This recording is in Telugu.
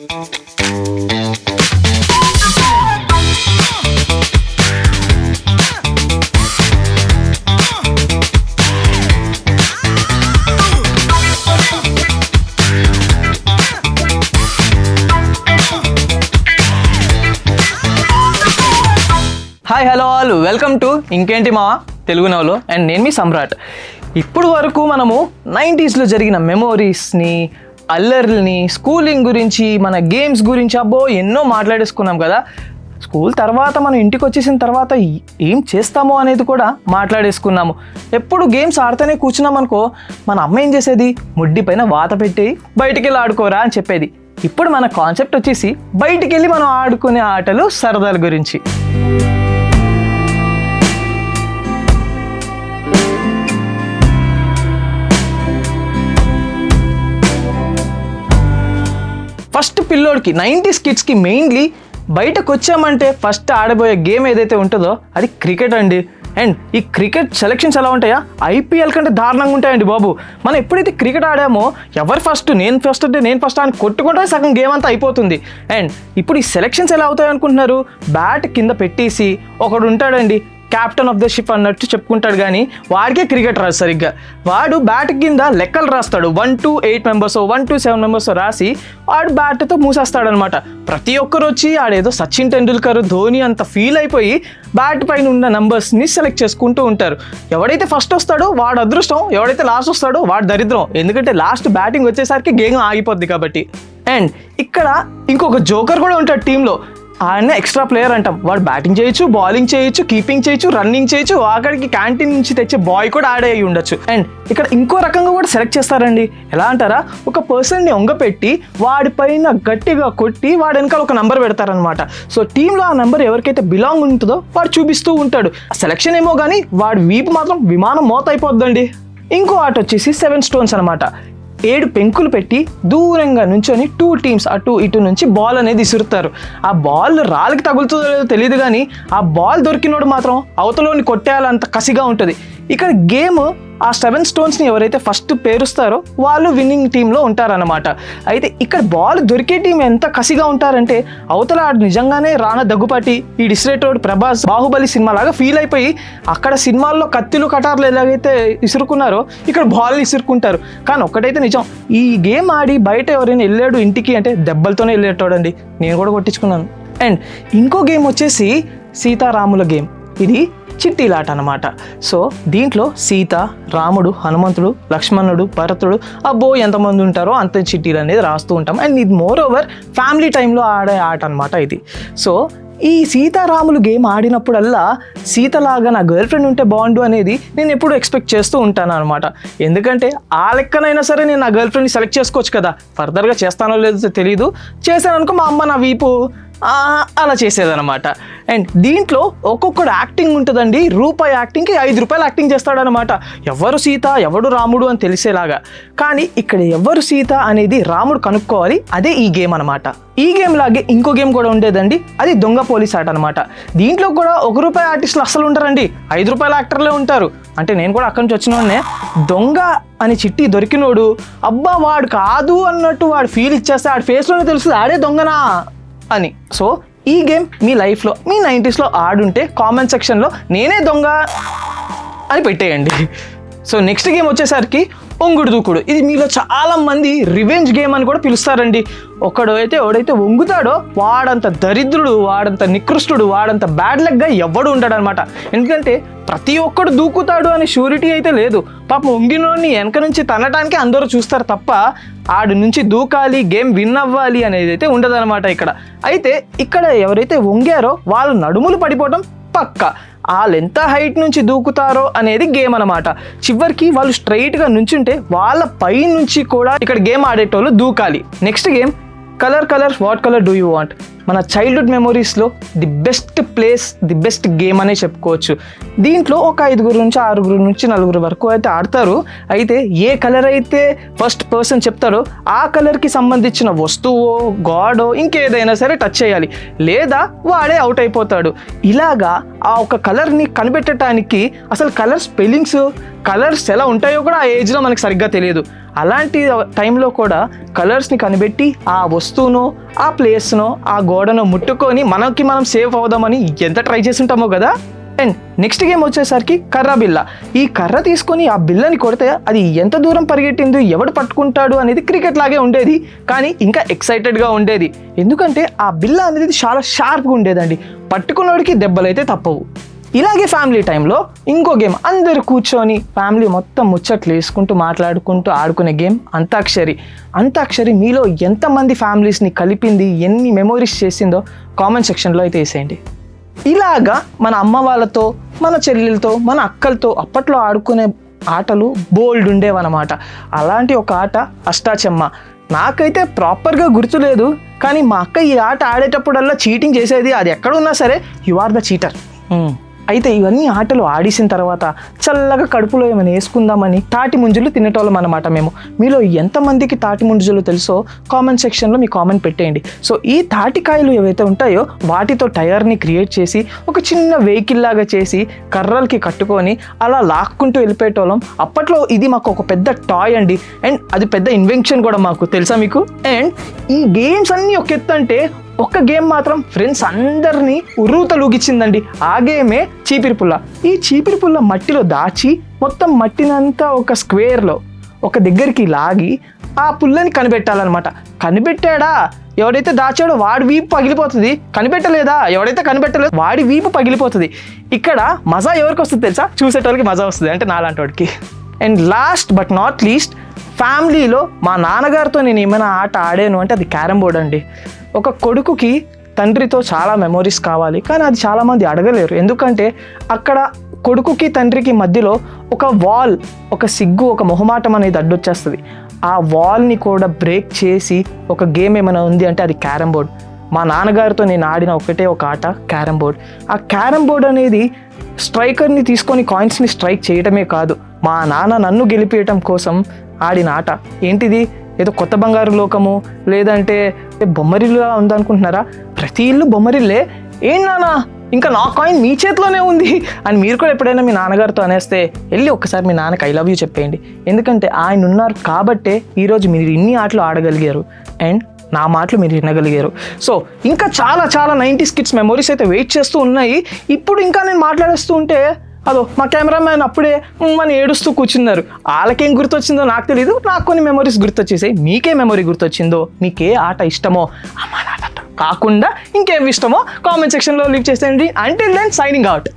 Hi hello all welcome to ఇంకేంటి మా తెలుగు నవలో. అండ్ నేను మీ సమ్రాట్. ఇప్పుడు వరకు మనము నైంటీస్లో జరిగిన మెమోరీస్ని అల్లర్లని స్కూలింగ్ గురించి మన గేమ్స్ గురించి అబ్బో ఎన్నో మాట్లాడేసుకున్నాం కదా. స్కూల్ తర్వాత మనం ఇంటికి వచ్చేసిన తర్వాత ఏం చేస్తామో అనేది కూడా మాట్లాడేసుకున్నాము. ఎప్పుడు గేమ్స్ ఆడుతూనే కూర్చున్నాం అనుకో మన అమ్మ ఏం చేసేది? ముడ్డి పైన వాత పెట్టి బయటికి వెళ్ళి ఆడుకోరా అని చెప్పేది. ఇప్పుడు మన కాన్సెప్ట్ వచ్చేసి బయటికి వెళ్ళి మనం ఆడుకునే ఆటలు సరదాల గురించి. ఫస్ట్ పిల్లోడికి నైంటీస్ కిడ్స్కి మెయిన్లీ బయటకు వచ్చామంటే ఫస్ట్ ఆడబోయే గేమ్ ఏదైతే ఉంటుందో అది క్రికెట్ అండి. అండ్ ఈ క్రికెట్ సెలక్షన్స్ ఎలా ఉంటాయా? ఐపీఎల్ కంటే దారుణంగా ఉంటాయండి బాబు. మనం ఎప్పుడైతే క్రికెట్ ఆడామో ఎవరు ఫస్ట్ నేను ఫస్ట్ అంటే నేను ఫస్ట్ అని కొట్టుకుంటే సగం గేమ్ అంతా అయిపోతుంది. అండ్ ఇప్పుడు ఈ సెలక్షన్స్ ఎలా అవుతాయి అనుకుంటున్నారు బ్యాట్ కింద పెట్టేసి ఒకడు ఉంటాడండి క్యాప్టెన్ ఆఫ్ ద షిప్ అన్నట్టు చెప్పుకుంటాడు కానీ వాడికే క్రికెట్ రాదు సరిగ్గా. వాడు బ్యాట్ కింద లెక్కలు రాస్తాడు. One two eight members one two seven members రాసి వాడు బ్యాట్తో మూసేస్తాడనమాట ప్రతి ఒక్కరు వచ్చి ఆడేదో సచిన్ టెండూల్కర్ ధోని అంత ఫీల్ అయిపోయి బ్యాట్ పైన ఉన్న నంబర్స్ని సెలెక్ట్ చేసుకుంటూ ఉంటారు. ఎవడైతే ఫస్ట్ వస్తాడో వాడు అదృష్టం ఎవడైతే లాస్ట్ వస్తాడో వాడు దరిద్రం. ఎందుకంటే లాస్ట్ బ్యాటింగ్ వచ్చేసరికి గేమ్ ఆగిపోద్ది కాబట్టి. అండ్ ఇక్కడ ఇంకొక జోకర్ కూడా ఉంటాడు టీంలో ఆయన ఎక్స్ట్రా ప్లేయర్ అంటాం. వాడు బ్యాటింగ్ చేయొచ్చు బౌలింగ్ చేయొచ్చు కీపింగ్ చేయొచ్చు రన్నింగ్ చేయొచ్చు ఆఖరికి క్యాంటీన్ నుంచి తెచ్చే బాయ్ కూడా ఆడే అయ్యి ఉండొచ్చు. అండ్ ఇక్కడ ఇంకో రకంగా కూడా సెలెక్ట్ చేస్తారండి. ఎలా అంటారా? ఒక పర్సన్ని ఒంగపెట్టి వాడి పైన గట్టిగా కొట్టి వాడి వెనకాల ఒక నంబర్ పెడతారనమాట సో టీంలో ఆ నెంబర్ ఎవరికైతే బిలాంగ్ ఉంటుందో వాడు చూపిస్తూ ఉంటాడు. సెలక్షన్ ఏమో కానీ వాడి వీపు మాత్రం విమానం మోత అయిపోద్దండి. ఇంకో ఆట వచ్చేసి సెవెన్ స్టోన్స్ అనమాట ఏడు పెంకులు పెట్టి దూరంగా నుంచొని టూ టీమ్స్ అటు ఇటు నుంచి బాల్ అనేది ఇసురుతారు. ఆ బాల్ రాళ్ళకి తగులుతుందో లేదో తెలియదు కానీ ఆ బాల్ దొరికినోడు మాత్రం అవతలోని కొట్టేయాలంత కసిగా ఉంటుంది. ఇక్కడ గేమ్ ఆ సెవెన్ స్టోన్స్ని ఎవరైతే ఫస్ట్ పేరుస్తారో వాళ్ళు విన్నింగ్ టీంలో ఉంటారన్నమాట. అయితే ఇక్కడ బాల్ దొరికే టీం ఎంత కసిగా ఉంటారంటే అవతల ఆడు నిజంగానే రానా దగ్గుపాటి ఈ డిస్రేటోడ్ ప్రభాస్ బాహుబలి సినిమా లాగా ఫీల్ అయిపోయి అక్కడ సినిమాల్లో కత్తిలు కటార్లు ఎలాగైతే ఇసురుకున్నారో ఇక్కడ బాల్ ఇసురుకుంటారు. కానీ ఒక్కటైతే నిజం ఈ గేమ్ ఆడి బయట ఎవరైనా వెళ్ళాడు ఇంటికి అంటే దెబ్బలతోనే వెళ్ళేటోడండి. నేను కూడా కొట్టించుకున్నాను. అండ్ ఇంకో గేమ్ వచ్చేసి సీతారాముల గేమ్. ఇది చిట్టీలాట అనమాట సో దీంట్లో సీత రాముడు హనుమంతుడు లక్ష్మణుడు భరతుడు అబ్బో ఎంతమంది ఉంటారో అంత చిట్టీలు అనేది రాస్తూ ఉంటాం. అండ్ ఇది మోర్ ఓవర్ ఫ్యామిలీ టైంలో ఆడే ఆట అనమాట ఇది. సో ఈ సీతారాములు గేమ్ ఆడినప్పుడల్లా సీతలాగా నా గర్ల్ ఫ్రెండ్ ఉంటే బాగుండు అనేది నేను ఎప్పుడు ఎక్స్పెక్ట్ చేస్తూ ఉంటాను అనమాట ఎందుకంటే ఆ లెక్కనైనా సరే నేను నా గర్ల్ ఫ్రెండ్ని సెలెక్ట్ చేసుకోవచ్చు కదా. ఫర్దర్గా చేస్తానో లేదో తెలియదు చేశాను అనుకో మా అమ్మ నా వీపు అలా చేసేదనమాట అండ్ దీంట్లో ఒక్కొక్కడు యాక్టింగ్ ఉంటుందండి. రూపాయి యాక్టింగ్కి ఐదు రూపాయలు యాక్టింగ్ చేస్తాడనమాట ఎవరు సీత ఎవడు రాముడు అని తెలిసేలాగా. కానీ ఇక్కడ ఎవరు సీత అనేది రాముడు కనుక్కోవాలి. అదే ఈ గేమ్ అనమాట ఈ గేమ్ లాగే ఇంకో గేమ్ కూడా ఉండేదండి. అది దొంగ పోలీస్ ఆట అనమాట దీంట్లో కూడా ఒక రూపాయి ఆర్టిస్టులు అస్సలు ఉంటారండి ఐదు రూపాయల యాక్టర్లే ఉంటారు. అంటే నేను కూడా అక్కడి నుంచి వచ్చిన దొంగ అని చిట్టి దొరికినోడు అబ్బా వాడు కాదు అన్నట్టు వాడు ఫీల్ ఇచ్చేస్తే ఆడి ఫేస్లోనే తెలుస్తుంది. ఆడే దొంగనా? అని. సో ఈ గేమ్ మీ లైఫ్లో మీ నైంటీస్లో ఆడుంటే కామెంట్ సెక్షన్లో నేనే దొంగ అని పెట్టేయండి. సో నెక్స్ట్ గేమ్ వచ్చేసరికి ఒంగుడు దూకుడు. ఇది మీలో చాలా మంది రివెంజ్ గేమ్ అని కూడా పిలుస్తారండి. ఒకడు అయితే ఎవడైతే వంగుతాడో వాడంత దరిద్రుడు వాడంత నికృష్టుడు వాడంత బ్యాడ్ లెగ్గా ఎవడు ఉంటాడనమాట ఎందుకంటే ప్రతి ఒక్కడు దూకుతాడు అనే షూరిటీ అయితే లేదు. పాప వంగినోడిని వెనక నుంచి తనటానికి అందరూ చూస్తారు తప్ప ఆడు నుంచి దూకాలి గేమ్ విన్ అవ్వాలి అనేది అయితే ఉండదన్నమాట ఇక్కడ. అయితే ఇక్కడ ఎవరైతే వంగారో వాళ్ళు నడుములు పడిపోవడం పక్క. వాళ్ళు ఎంత హైట్ నుంచి దూకుతారో అనేది గేమ్ అనమాట చివరికి వాళ్ళు స్ట్రైట్గా నుంచుంటే వాళ్ళ పై నుంచి కూడా ఇక్కడ గేమ్ ఆడేటోళ్ళు దూకాలి. Next game colour colour what colour do you want మన childhood మెమొరీస్లో the best place the best game అనే చెప్పుకోవచ్చు. దీంట్లో ఒక ఐదుగురు నుంచి ఆరుగురు నుంచి నలుగురు వరకు అయితే ఆడతారు. అయితే ఏ కలర్ అయితే ఫస్ట్ పర్సన్ చెప్తారో ఆ కలర్కి సంబంధించిన వస్తువో గాడో ఇంకేదైనా సరే టచ్ చేయాలి. లేదా వాడే అవుట్ అయిపోతాడు. ఇలాగా ఆ ఒక కలర్ని కనిపెట్టడానికి అసలు కలర్ స్పెల్లింగ్స్ కలర్స్ ఎలా ఉంటాయో కూడా ఆ ఏజ్లో మనకి సరిగ్గా తెలియదు. అలాంటి టైంలో కూడా కలర్స్ని కనిపెట్టి ఆ వస్తువును ఆ ప్లేస్ను ఆ గోడను ముట్టుకొని మనకి మనం సేఫ్ అవుదామని ఎంత ట్రై చేసి ఉంటామో కదా? అండ్ నెక్స్ట్ గేమ్ వచ్చేసరికి కర్ర బిల్ల. ఈ కర్ర తీసుకొని ఆ బిల్లని కొడితే అది ఎంత దూరం పరిగెట్టిందో ఎవడు పట్టుకుంటాడు అనేది క్రికెట్ లాగే ఉండేది. కానీ ఇంకా ఎక్సైటెడ్గా ఉండేది. ఎందుకంటే ఆ బిల్ల అనేది చాలా షార్ప్గా ఉండేదండి. పట్టుకున్నోడికి దెబ్బలైతే తప్పవు. ఇలాగే ఫ్యామిలీ టైంలో ఇంకో గేమ్. అందరు కూర్చొని ఫ్యామిలీ మొత్తం ముచ్చట్లు వేసుకుంటూ మాట్లాడుకుంటూ ఆడుకునే గేమ్ అంతాక్షరి. అంతాక్షరి మీలో ఎంతమంది ఫ్యామిలీస్ని కలిపింది ఎన్ని మెమోరీస్ చేసిందో కామెంట్ సెక్షన్లో అయితే వేసేయండి. ఇలాగా మన అమ్మ వాళ్ళతో మన చెల్లెలతో మన అక్కలతో అప్పట్లో ఆడుకునే ఆటలు బోల్డ్ ఉండేవన్నమాట. అలాంటి ఒక ఆట అష్టాచెమ్మ. నాకైతే ప్రాపర్గా గుర్తులేదు కానీ మా అక్క ఈ ఆట ఆడేటప్పుడల్లా చీటింగ్ చేసేది అది ఎక్కడున్నా సరే యు ఆర్ ద చీటర్. అయితే ఇవన్నీ ఆటలు ఆడేసిన తర్వాత చల్లగా కడుపులో ఏమైనా వేసుకుందామని తాటి ముంజులు తినేటోళ్ళం అనమాట మేము. మీలో ఎంతమందికి తాటి ముంజులు తెలుసో కామెంట్ సెక్షన్లో మీ కామెంట్ పెట్టేయండి. సో ఈ తాటికాయలు ఏవైతే ఉంటాయో వాటితో టైర్ని క్రియేట్ చేసి ఒక చిన్న వెహికల్ లాగా చేసి కర్రలకి కట్టుకొని అలా లాక్కుంటూ వెళ్ళిపోయేటోళ్ళం. అప్పట్లో ఇది మాకు ఒక పెద్ద టాయ్ అండి. అండ్ అది పెద్ద ఇన్వెన్షన్ కూడా మాకు. తెలుసా మీకు? అండ్ ఈ గేమ్స్ అన్నీ ఒక ఎత్తు అంటే ఒక్క గేమ్ మాత్రం ఫ్రెండ్స్ అందరినీ ఉర్రూతలూగిచ్చిందండి. ఆ గేమే చీపిరి పుల్ల. ఈ చీపిరి పుల్ల మట్టిలో దాచి మొత్తం మట్టినంతా ఒక స్క్వేర్లో ఒక దగ్గరికి లాగి ఆ పుల్లని కనిపెట్టాలన్నమాట. కనిపెట్టాడా? ఎవడైతే దాచాడో వాడి వీపు పగిలిపోతుంది. కనిపెట్టలేదా? ఎవడైతే కనిపెట్టలేదు వాడి వీపు పగిలిపోతుంది. ఇక్కడ మజా ఎవరికి వస్తుంది తెలుసా? చూసేటోళ్ళకి మజా వస్తుంది. అంటే నాలాంటి వాడికి. And last but not least ఫ్యామిలీలో మా నాన్నగారితో నేను ఏమైనా ఆట ఆడాను అంటే అది క్యారమ్ బోర్డ్ అండి. ఒక కొడుకుకి తండ్రితో చాలా మెమొరీస్ కావాలి కానీ అది చాలామంది అడగలేరు. ఎందుకంటే అక్కడ కొడుకుకి తండ్రికి మధ్యలో ఒక వాల్ ఒక సిగ్గు ఒక మొహమాటం అనేది అడ్డొచ్చేస్తుంది. ఆ వాల్ని కూడా బ్రేక్ చేసి ఒక గేమ్ ఏమైనా ఉంది అంటే అది క్యారమ్ బోర్డ్. మా నాన్నగారితో నేను ఆడిన ఒకటే ఒక ఆట క్యారమ్ బోర్డ్. ఆ క్యారమ్ బోర్డ్ అనేది స్ట్రైకర్ని తీసుకొని కాయిన్స్ని స్ట్రైక్ చేయడమే కాదు. మా నాన్న నన్ను గెలిపేయటం కోసం ఆడిన ఆట. ఏంటిది? ఏదో కొత్త బంగారు లోకము లేదంటే బొమ్మరిల్లుగా ఉందనుకుంటున్నారా? ప్రతి ఇల్లు బొమ్మరిల్లే. ఏం నానా ఇంకా నా కాయిన్ మీ చేతిలోనే ఉంది అని మీరు కూడా ఎప్పుడైనా మీ నాన్నగారితో అనేస్తే వెళ్ళి ఒక్కసారి మీ నాన్నకి ఐ లవ్ యూ చెప్పేయండి. ఎందుకంటే ఆయన ఉన్నారు కాబట్టే ఈరోజు మీరు ఇన్ని ఆటలు ఆడగలిగారు. అండ్ నా మాటలు మీరు వినగలిగారు. సో ఇంకా చాలా చాలా నైంటీస్ కిడ్స్ మెమొరీస్ అయితే వెయిట్ చేస్తూ ఉన్నాయి. ఇప్పుడు ఇంకా నేను మాట్లాడేస్తూ ఉంటే అదో మా కెమెరామ్యాన్ అప్పుడే అని ఏడుస్తూ కూర్చున్నారు. వాళ్ళకేం గుర్తొచ్చిందో నాకు తెలియదు నాకు కొన్ని మెమరీస్ గుర్తొచ్చేసాయి. మీకే మెమరీ గుర్తొచ్చిందో మీకే ఆట ఇష్టమో అమ్మ నాట కాకుండా ఇంకేం ఇష్టమో కామెంట్ సెక్షన్లో లీవ్ చేసేయండి. అంటే దెన్ సైనింగ్ అవుట్